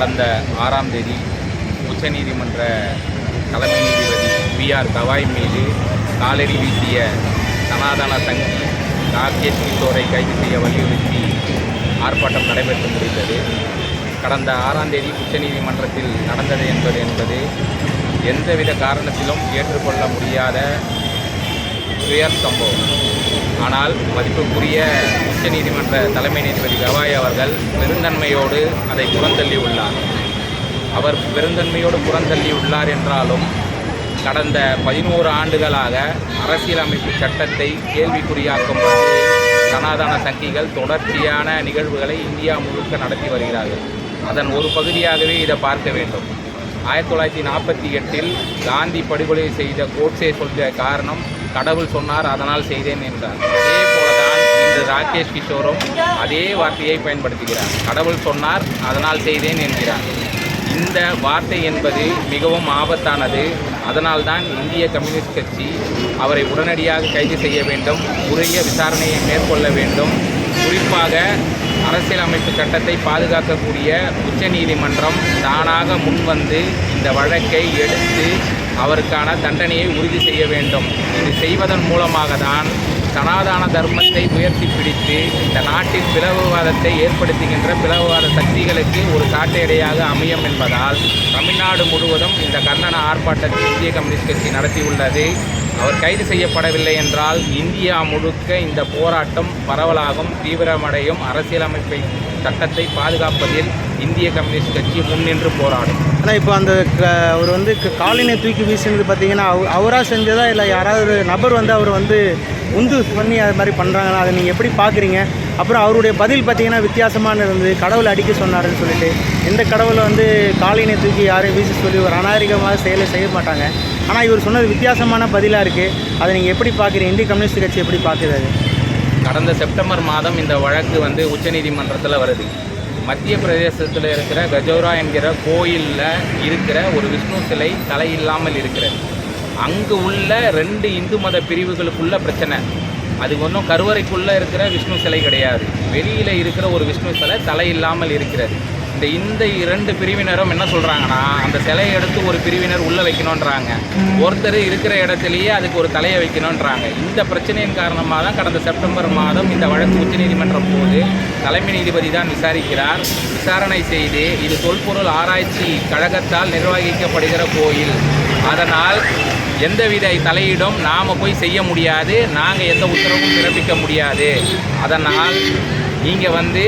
கடந்த ஆறாம் தேதி உச்சநீதிமன்ற தலைமை நீதிபதி வி ஆர் கவாய் மீது காலடி வீசிய சனாதன சங்கி ராகேஷ் கிஷோரை கைது செய்ய வலியுறுத்தி ஆர்ப்பாட்டம் நடைபெற்று முடிந்தது. கடந்த ஆறாம் தேதி உச்சநீதிமன்றத்தில் நடந்தது என்பது என்பது எந்தவித காரணத்திலும் ஏற்றுக்கொள்ள முடியாத துயர் சம்பவம் ஆனால் மதிப்புக்குரிய உச்சநீதிமன்ற தலைமை நீதிபதி கவாய் அவர்கள் பெருந்தன்மையோடு அதை புறந்தள்ளியுள்ளார். அவர் பெருந்தன்மையோடு புறந்தள்ளியுள்ளார் என்றாலும் கடந்த பதினோரு ஆண்டுகளாக அரசியலமைப்பு சட்டத்தை கேள்விக்குறியாக்கும் சனாதன சங்கிகள் தொடர்ச்சியான நிகழ்வுகளை இந்தியா முழுக்க நடத்தி வருகிறார்கள். அதன் ஒரு பகுதியாகவே இதை பார்க்க வேண்டும். ஆயிரத்தி தொள்ளாயிரத்தி நாற்பத்தி எட்டில் காந்தி படுகொலை செய்த கோட்ஸே சொல்கிற காரணம் கடவுள் சொன்னார் அதனால் செய்தேன் என்றார். அதே போலதான் இன்று ராகேஷ் கிஷோரும் அதே வார்த்தையை பயன்படுத்துகிறார். கடவுள் சொன்னார் அதனால் செய்தேன் என்கிறார். இந்த வார்த்தை என்பது மிகவும் ஆபத்தானது. அதனால்தான் இந்திய கம்யூனிஸ்ட் கட்சி அவரை உடனடியாக கைது செய்ய வேண்டும் உரிய விசாரணையை மேற்கொள்ள வேண்டும். குறிப்பாக அரசியலமைப்பு சட்டத்தை பாதுகாக்கக்கூடிய உச்சநீதிமன்றம் தானாக முன்வந்து இந்த வழக்கை எடுத்து அவருக்கான தண்டனையை உறுதி செய்ய வேண்டும். இது செய்வதன் மூலமாக தான் சனாதான தர்மத்தை உயர்த்தி பிடித்து இந்த நாட்டின் பிளவுவாதத்தை ஏற்படுத்துகின்ற பிளவுவாத சக்திகளுக்கு ஒரு காட்டையடையாக அமையும் என்பதால் தமிழ்நாடு முழுவதும் இந்த கண்டன ஆர்ப்பாட்டத்தை இந்திய கம்யூனிஸ்ட் கட்சி நடத்தியுள்ளது. அவர் கைது செய்யப்படவில்லை என்றால் இந்தியா முழுக்க இந்த போராட்டம் பரவலாகும் தீவிரமடையும். அரசியலமைப்பை சட்டத்தை பாதுகாப்பதில் இந்திய கம்யூனிஸ்ட் கட்சி முன்னின்று போராடும். ஆனால் இப்போ அந்த க- அவர் வந்து காலினை தூக்கி வீசினது பார்த்தீங்கன்னா அவ அவராக செஞ்சதா இல்லை யாராவது ஒரு நபர் வந்து அவர் வந்து உந்து பண்ணி அது மாதிரி பண்ணுறாங்கன்னா அதை நீங்கள் எப்படி பார்க்குறீங்க அப்புறம் அவருடைய பதில் பார்த்தீங்கன்னா வித்தியாசமான இருந்தது. கடவுளை அடிக்க சொன்னாருன்னு சொல்லிட்டு. எந்த கடவுளை வந்து காலினை தூக்கி யாரையும் வீச சொல்லி ஒரு அநாகரிகமாக செயலை செய்ய மாட்டாங்க. ஆனால் இவர் சொன்னது வித்தியாசமான பதிலாக இருக்குது அதை நீங்கள் எப்படி பார்க்குறீங்க இந்திய கம்யூனிஸ்ட் கட்சி எப்படி பார்க்குது அது? கடந்த செப்டம்பர் மாதம் இந்த வழக்கு வந்து உச்சநீதிமன்றத்தில் வருது. மத்திய பிரதேசத்தில் இருக்கிற கஜோரா என்கிற கோயிலில் இருக்கிற ஒரு விஷ்ணு சிலை தலை இல்லாமல் இருக்கிறது. அங்கு உள்ள ரெண்டு இந்து மத பிரிவுகளுக்குள்ள பிரச்சனை. அது ஒன்றும் கருவறைக்குள்ளே இருக்கிற விஷ்ணு சிலை கிடையாது. வெளியில் இருக்கிற ஒரு விஷ்ணு சிலை தலை இல்லாமல் இருக்கிறது. இந்த இந்த இரண்டு பிரிவினரும் என்ன சொல்கிறாங்கன்னா அந்த சிலையை எடுத்து ஒரு பிரிவினர் உள்ளே வைக்கணுன்றாங்க ஒருத்தர் இருக்கிற இடத்துலையே அதுக்கு ஒரு தலையை வைக்கணுன்றாங்க இந்த பிரச்சனையின் காரணமாக தான் கடந்த செப்டம்பர் மாதம் இந்த வழக்கு உச்சநீதிமன்றம் போது தலைமை நீதிபதி தான் விசாரிக்கிறார். விசாரணை செய்து இது தொல்பொருள் ஆராய்ச்சி கழகத்தால் நிர்வகிக்கப்படுகிற கோயில். அதனால் எந்தவித தலையீடும் நாம் போய் செய்ய முடியாது. நாங்கள் எந்த உத்தரவும் பிறப்பிக்க முடியாது. அதனால் நீங்கள் வந்து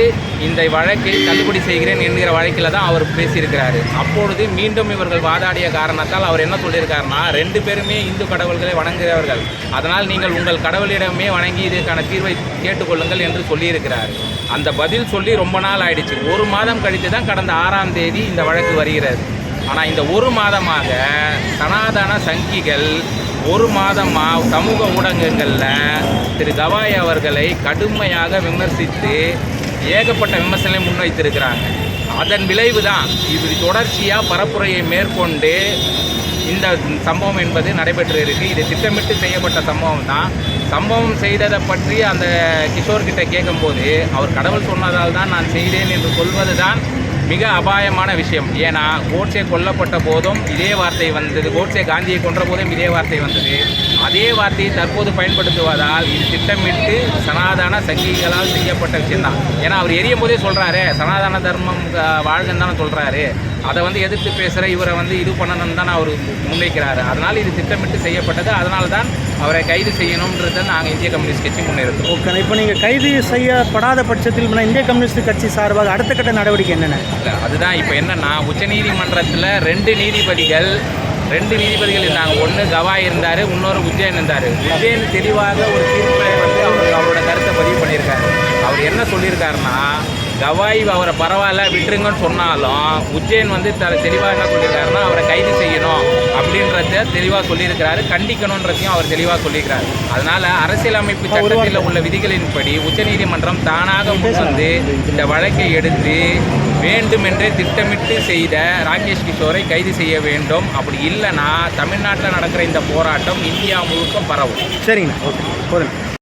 இந்த வழக்கை தள்ளுபடி செய்கிறேன் என்கிற வழக்கில் தான் அவர் பேசியிருக்கிறாரு. அப்பொழுது மீண்டும் இவர்கள் வாதாடிய காரணத்தால் அவர் என்ன சொல்லியிருக்காருன்னா ரெண்டு பேருமே இந்து கடவுள்களை வணங்குகிறவர்கள். அதனால் நீங்கள் உங்கள் கடவுளிடமே வணங்கி இதற்கான தீர்வை கேட்டுக்கொள்ளுங்கள் என்று சொல்லியிருக்கிறார். அந்த பதில் சொல்லி ரொம்ப நாள் ஆயிடுச்சு. ஒரு மாதம் கழித்து தான் கடந்த ஆறாம் தேதி இந்த வழக்கு வருகிறது. ஆனால் இந்த ஒரு மாதமாக சனாதன சங்கிகள் ஒரு மாதமாக சமூக ஊடகங்களில் திரு கவாய் அவர்களை கடுமையாக விமர்சித்து ஏகப்பட்ட விமர்சனங்களை முன்வைத்திருக்கிறாங்க. அதன் விளைவு தான் இது தொடர்ச்சியாக பரப்புரையை மேற்கொண்டு இந்த சம்பவம் என்பது நடைபெற்று இருக்கு இது திட்டமிட்டு செய்யப்பட்ட சம்பவம் தான். சம்பவம் செய்ததை பற்றி அந்த கிஷோர்கிட்ட கேட்கும்போது அவர் கடவுள் சொன்னதால் தான் நான் செய்தேன் என்று சொல்வது தான் மிக அபாயமான விஷயம். ஏன்னா கோட்ஸே கொல்லப்பட்ட போதும் இதே வார்த்தை வந்தது. கோட்ஸே காந்தியை கொன்ற போதும் இதே வார்த்தை வந்தது. அதே வார்த்தையை தற்போது பயன்படுத்துவதால் இது திட்டமிட்டு சனாதன சங்கிகளால் செய்யப்பட்ட விஷயம்தான். ஏன்னா அவர் எரியும் போதே சொல்கிறாரு சனாதன தர்மம் வாழ்கன்னு தானே சொல்கிறாரு அதை வந்து எதிர்த்து பேசுகிற இவரை வந்து இது பண்ணணும்னு தான் அவர் முன்வைக்கிறாரு. அதனால் இது திட்டமிட்டு செய்யப்பட்டது. அதனால தான் அவரை கைது செய்யணுன்றதை நாங்கள் இந்திய கம்யூனிஸ்ட் கட்சி முன்னெடுத்தோம் ஓகே இப்போ நீங்கள் கைது செய்யப்படாத பட்சத்தில் இந்திய கம்யூனிஸ்ட் கட்சி சார்பாக அடுத்த கட்ட நடவடிக்கை என்னென்ன? இல்ல, அதுதான் இப்போ என்னன்னா உச்சநீதிமன்றத்தில் ரெண்டு நீதிபதிகள் ரெண்டு நீதிபதிகள் இருந்தாங்க. ஒன்று கவாய் இருந்தார் இன்னொரு உஜ்ஜைன் இருந்தார். உஜ்ஜைன் தெளிவாக ஒரு தீர்ப்பை வந்து அவர் அவரோட கருத்தை பதிவு பண்ணியிருக்காரு. அவர் என்ன சொல்லியிருக்காருன்னா கவாய் அவரை பரவாயில்ல விட்டுருங்கன்னு சொன்னாலும் உஜ்ஜைன் வந்து த தெளிவாக என்ன சொல்லியிருக்காருன்னா அவரை கைது செய்யணும் அப்படின்றத தெளிவாக சொல்லியிருக்கிறாரு. கண்டிக்கணுன்றதையும் அவர் தெளிவாக சொல்லியிருக்கிறார். அதனால அரசியலமைப்பு சட்டத்தில் உள்ள விதிகளின்படி உச்சநீதிமன்றம் தானாக முன்வந்து இந்த வழக்கை எடுத்து வேண்டுமென்றே திட்டமிட்டு செய்த ராகேஷ் கிஷோரை கைது செய்ய வேண்டும். அப்படி இல்லைன்னா தமிழ்நாட்டில் நடக்கிற இந்த போராட்டம் இந்தியா முழுக்க பரவும். சரிங்கண்ணா. ஓகே. போதும்.